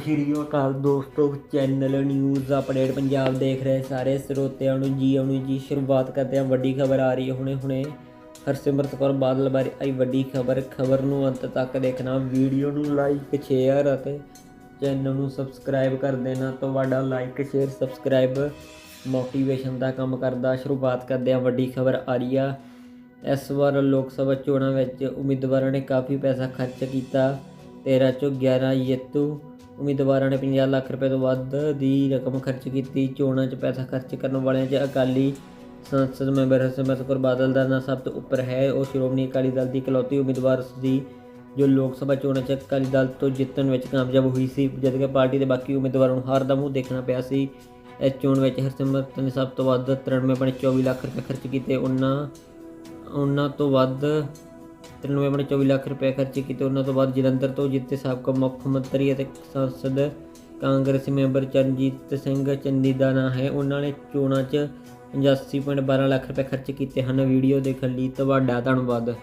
ਸ਼੍ਰੀ ਅਕਾਲ ਦੋਸਤੋ channel news update Punjab ਦੇਖ ਰਹੇ ਸਾਰੇ ਸਰੋਤਿਆਂ ਨੂੰ, ਜੀ ਆਉਣੀ ਜੀ, ਸ਼ੁਰੂਆਤ ਕਰਦੇ ਹਾਂ, ਵੱਡੀ ਖਬਰ ਆ ਰਹੀ ਹੈ ਹੁਣੇ ਹੁਣੇ। ਹਰਸਿਮਰਤ ਕੌਰ ਬਾਦਲ ਬਾਰੇ ਆਈ ਵੱਡੀ ਖਬਰ ਖਬਰ ਨੂੰ ਅੰਤ ਤੱਕ ਦੇਖਣਾ, ਵੀਡੀਓ ਨੂੰ ਲਾਈਕ ਸ਼ੇਅਰ ਅਤੇ ਚੈਨਲ ਨੂੰ ਸਬਸਕ੍ਰਾਈਬ ਕਰ ਦੇਣਾ, ਤੁਹਾਡਾ ਲਾਈਕ ਸ਼ੇਅਰ ਸਬਸਕ੍ਰਾਈਬ ਮੋਟੀਵੇਸ਼ਨ ਦਾ ਕੰਮ ਕਰਦਾ। ਸ਼ੁਰੂਆਤ ਕਰਦੇ ਹਾਂ, ਵੱਡੀ ਖਬਰ ਆ ਰਹੀ ਆ। ਇਸ ਵਾਰ ਲੋਕ ਸਭਾ ਚੋਣਾਂ ਵਿੱਚ ਉਮੀਦਵਾਰਾਂ ਨੇ ਕਾਫੀ ਪੈਸਾ ਖਰਚ ਕੀਤਾ। 13 ਚੋਂ 11 ਜੇਤੂ ਉਮੀਦਵਾਰਾਂ ਨੇ 50 ਲੱਖ ਰੁਪਏ ਤੋਂ ਵੱਧ ਦੀ ਰਕਮ ਖਰਚ ਕੀਤੀ। ਚੋਣਾਂ 'ਚ ਪੈਸਾ ਖਰਚ ਕਰਨ ਵਾਲਿਆਂ 'ਚ ਅਕਾਲੀ ਸੰਸਦ ਮੈਂਬਰ ਹਰਸਿਮਰਤ ਕੌਰ ਬਾਦਲ ਦਾ ਨਾਂ ਸਭ ਤੋਂ ਉੱਪਰ ਹੈ। ਉਹ ਸ਼੍ਰੋਮਣੀ ਅਕਾਲੀ ਦਲ ਦੀ ਇਕਲੌਤੀ ਉਮੀਦਵਾਰ ਸੀ, ਜੋ ਲੋਕ ਸਭਾ ਚੋਣਾਂ 'ਚ ਅਕਾਲੀ ਦਲ ਤੋਂ ਜਿੱਤਣ ਵਿੱਚ ਕਾਮਯਾਬ ਹੋਈ ਸੀ। ਜਦਕਿ ਪਾਰਟੀ ਦੇ ਬਾਕੀ ਉਮੀਦਵਾਰਾਂ ਨੂੰ ਹਾਰ ਦਾ ਮੂੰਹ ਦੇਖਣਾ ਪਿਆ ਸੀ। ਇਸ ਚੋਣ ਵਿੱਚ ਹਰਸਿਮਰਤ ਨੇ ਸਭ ਤੋਂ ਵੱਧ 93.24 ਲੱਖ ਰੁਪਏ ਖਰਚ ਕੀਤੇ। ਉਹਨਾਂ ਉਹਨਾਂ ਤੋਂ ਵੱਧ 93.24 ਲੱਖ ਰੁਪਏ ਖਰਚ ਕੀਤੇ। ਉਹਨਾਂ ਤੋਂ ਬਾਅਦ ਜਲੰਧਰ ਤੋਂ ਜਿੱਤੇ ਸਾਬਕਾ ਮੁੱਖ ਮੰਤਰੀ ਅਤੇ ਸੰਸਦ ਕਾਂਗਰਸੀ ਮੈਂਬਰ ਚਰਨਜੀਤ ਸਿੰਘ ਚੰਨੀ ਦਾ ਨਾਂ ਹੈ। ਉਹਨਾਂ ਨੇ ਚੋਣਾਂ 'ਚ 85.12 ਲੱਖ ਰੁਪਏ ਖਰਚ ਕੀਤੇ ਹਨ। ਵੀਡੀਓ ਦੇਖਣ ਲਈ ਤੁਹਾਡਾ ਧੰਨਵਾਦ।